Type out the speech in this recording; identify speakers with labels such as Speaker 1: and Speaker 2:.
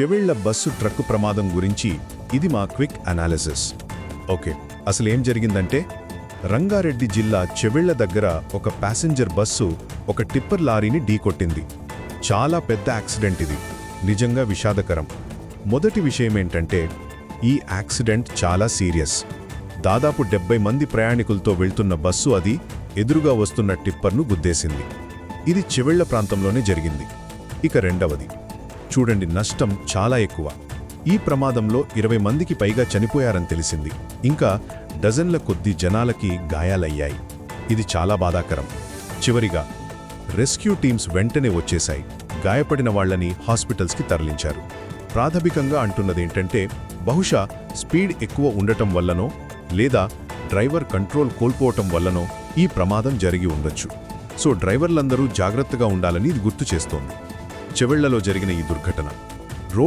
Speaker 1: Chevella bus truck ప్రమాదం గురించి ఇది మా క్విక్ అనాలిసిస్. ఓకే అసలు ఏం జరిగిందంటే రంగారెడ్డి జిల్లా చెవెళ్ళ దగ్గర ఒక ప్యాసింజర్ బస్సు ఒక టిప్పర్ లారీని ఢీకొట్టింది. చాలా పెద్ద యాక్సిడెంట్ ఇది. నిజంగా విషాదకరం. మొదటి విషయమేంటంటే ఈ యాక్సిడెంట్ చాలా సీరియస్. దాదాపు డెబ్బై మంది ప్రయాణికులతో వెళ్తున్న బస్సు అది ఎదురుగా వస్తున్న టిప్పర్ను గుద్దేసింది. ఇది చెవెళ్ళ ప్రాంతంలోనే జరిగింది. ఇక రెండవది. చూడండి నష్టం చాలా ఎక్కువ. ఈ ప్రమాదంలో ఇరవై మందికి పైగా చనిపోయారని తెలిసింది. ఇంకా డజన్ల కొద్ది జనాలకి గాయాలయ్యాయి. ఇది చాలా బాధాకరం. చివరిగా రెస్క్యూ టీమ్స్ వెంటనే వచ్చేశాయి. గాయపడిన వాళ్ళని హాస్పిటల్స్కి తరలించారు. ప్రాథమికంగా అంటున్నదేంటంటే బహుశా స్పీడ్ ఎక్కువ ఉండటం వల్లనో లేదా డ్రైవర్ కంట్రోల్ కోల్పోవటం వల్లనో ఈ ప్రమాదం జరిగి ఉండొచ్చు. సో డ్రైవర్లందరూ జాగ్రత్తగా ఉండాలని ఇది గుర్తు చేస్తోంది. చెవెళ్ళలో జరిగిన ఈ దుర్ఘటన.